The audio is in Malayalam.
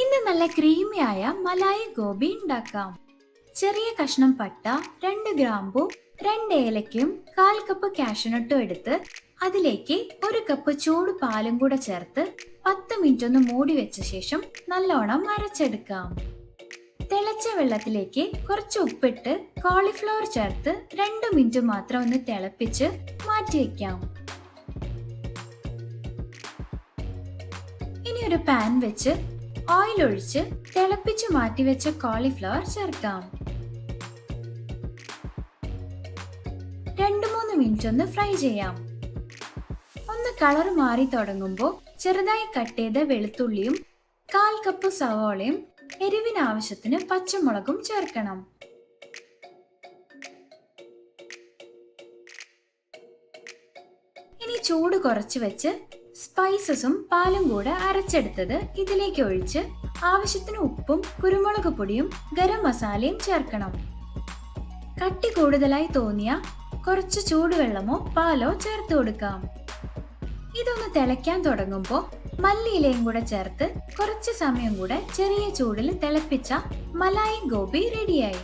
ഇന്ന് നല്ല ക്രീമിയായ മലായി ഗോബി ഉണ്ടാക്കാം. ചെറിയ കഷ്ണം പട്ട രണ്ട് ഗ്രാമ്പു രണ്ട് ഏലക്കയും കാൽ കപ്പ് കാഷ്നട്ടും എടുത്ത് അതിലേക്ക് ഒരു കപ്പ് ചൂട് പാലും കൂടെ ചേർത്ത് പത്ത് മിനിറ്റ് ഒന്ന് മൂടി വെച്ച ശേഷം നല്ലോണം അരച്ചെടുക്കാം. തിളച്ച വെള്ളത്തിലേക്ക് കുറച്ച് ഉപ്പിട്ട് കോളിഫ്ലവർ ചേർത്ത് രണ്ട് മിനിറ്റ് മാത്രം ഒന്ന് തിളപ്പിച്ച് മാറ്റി വെക്കാം. ഇനി ഒരു പാൻ വെച്ച് ഓയിൽ ഒഴിച്ച് തിളപ്പിച്ച് മാറ്റിവെച്ച കോളിഫ്ലവർ ചേർക്കാം. രണ്ട് മൂന്ന് മിനിറ്റ് ഒന്ന് ഫ്രൈ ചെയ്യാം. ഒന്ന് കളർ മാറി തുടങ്ങുമ്പോൾ ചെറുതായി കട്ട് ചെയ്ത വെളുത്തുള്ളിയും കാൽ കപ്പ് സവോളയും എരിവിനാവശ്യത്തിന് പച്ചമുളകും ചേർക്കണം. ഇനി ചൂട് കുറച്ച് വെച്ച് സ്പൈസസും പാലും കൂടെ അരച്ചെടുത്തത് ഇതിലേക്ക് ഒഴിച്ച് ആവശ്യത്തിന് ഉപ്പും കുരുമുളക് പൊടിയും ഗരം മസാലയും ചേർക്കണം. കട്ടി കൂടുതലായി തോന്നിയ കുറച്ച് ചൂടുവെള്ളമോ പാലോ ചേർത്ത് കൊടുക്കാം. ഇതൊന്ന് തിളയ്ക്കാൻ തുടങ്ങുമ്പോൾ മല്ലിയിലയും കൂടെ ചേർത്ത് കുറച്ച് സമയം കൂടെ ചെറിയ ചൂടിൽ തിളപ്പിച്ച മലായി ഗോപി റെഡിയായി